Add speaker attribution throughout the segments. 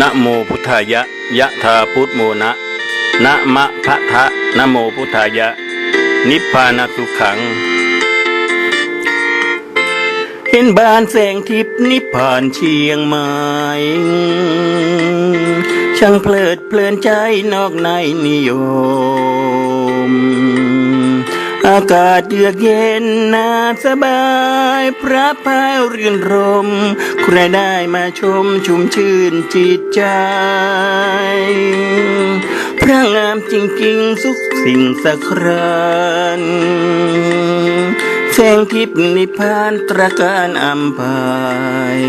Speaker 1: นะโมพุทธายะ ยะธาพุทโมนะนะมะพะทะนะโมพุทธายะ นิพพานสุขัง เห็นบานแสงทิพนิพพานเชียงใหม่ช่างเพลิดเพลินใจนอกในนิยม อากาศเยือกเย็นน่าสบายพระพายเรื่นรม ใครได้มาชมชุ่มชื่นจิตใจ พระงามจริงๆ สุขสิ่งสักครานแสงทิพย์นิพพานตระการอัมพาย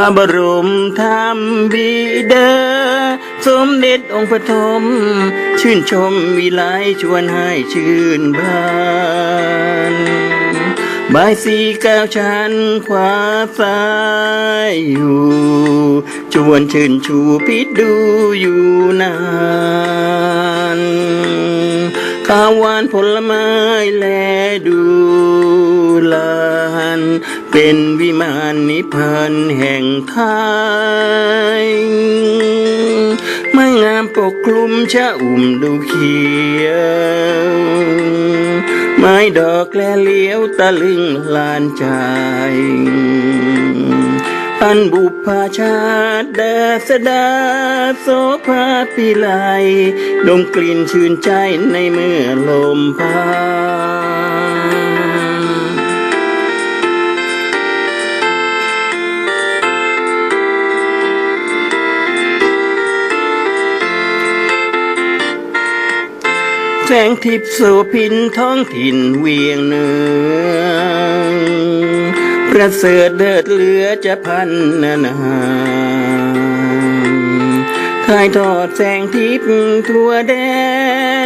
Speaker 1: พระบรมธรรมบิดาสมเด็จองค์ปฐมชื่นชมวิไลชวนให้ชื่นบานบายสีก้าวชันขวาซ้ายอยู่ ชวนชื่นชูพิษดูอยู่นาน ข้าวหวานผลไม้แลดูลานเป็นวิมานนิพพานแห่งไทยไม่งามปกคลุมชะอุ่มดูเขียวไม้ดอกแลเลี้ยวตะลึงลานใจ อันบุพาชาติดาสดาโสภาพิไลดมกลิ่นชื่นใจในเมื่อลมพาแสงทิพย์โสพินท้องถิ่นเวียงเหนือ ประเสริฐเลิศเหลือจะพันนานาถ่ายทอดแสงทิพย์ทั่วแด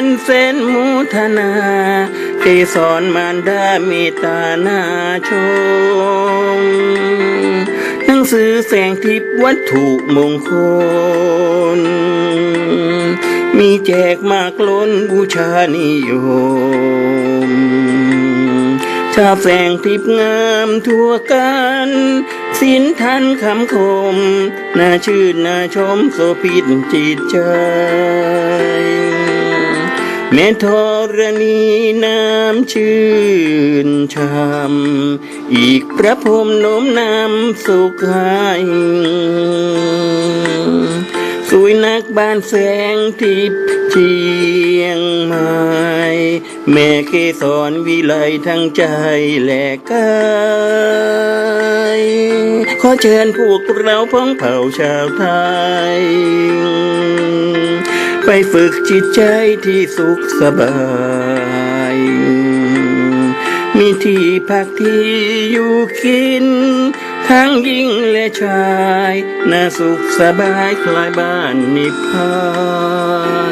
Speaker 1: น เส้นมุทนาเกสรมารดาเมตตานาชมหนังสือแสงทิพย์วัตถุมงคล มีแจกมากล้นบูชานิยม ชาบแสงทิพย์งามทั่วกันสินทันคำคม น่าชื่นน่าชมโสพิตจิตใจแม่ธรณีน้ำชื่นชามอีกพระพรมโน้มนำสุขให้ วยนักบ้านแสงทิพย์เชียงใหม่แม่เกสรวิไลทั้งใจและกายขอเชิญพวกเราพ้องเผ่าชาวไทย ไปฝึกจิตใจที่สุขสบายมีที่พักที่อยู่กิน ทั้งหญิงและชาย น่าสุขสบายคลายบ้านนิพพาน